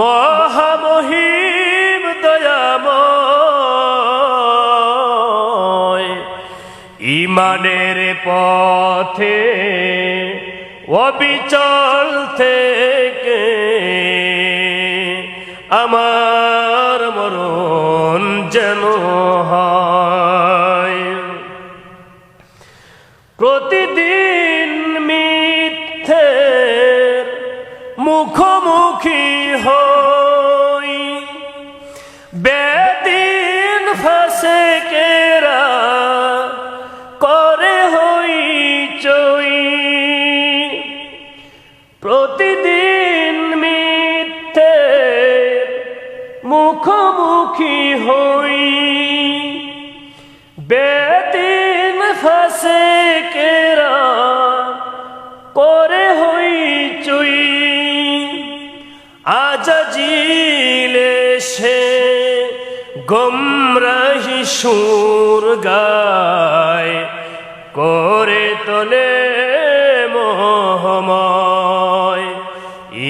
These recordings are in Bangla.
মহামহিম দয়াময়। ইমানের পথে অবিচল থেকে আমার মরণ যেন প্রতিদিন মিথ্যের মুখোমুখি প্রতিদিন মিথ্যের মুখোমুখি হই। বেদিন ফাঁসে কেরা করে হই চুই। আজাজিলে সে গমরাহি সুর গায়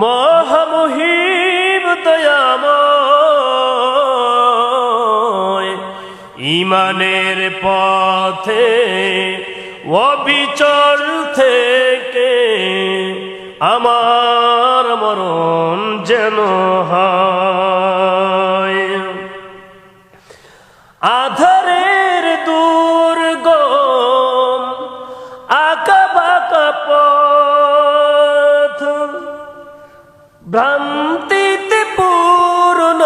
মহামহিম দয়াময়। ইমানের পথে অবিচল থেকে আমার মরণ যেন হয়। ভ্রান্তিতে পূর্ণ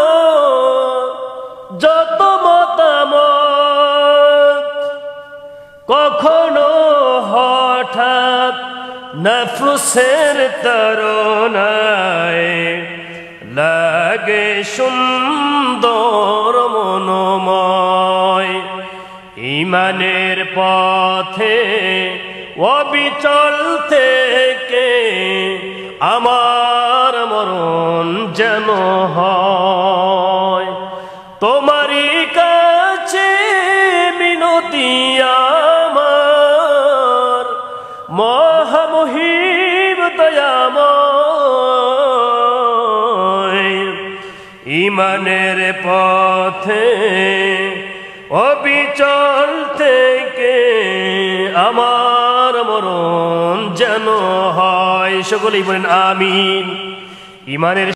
যত মতামত কখনো হঠাৎ নফসের তরনায় লাগে সুন্দর মনোময়। ইমানের পথে অবিচল যেন হয়। তোমারই কাছে মিনতি আমার, মহামহিম দয়াময়। ইমানের পথে অবিচল থেকে আমার মরণ যেন হয়। সকলেই বলেন, আমিন। ইমানের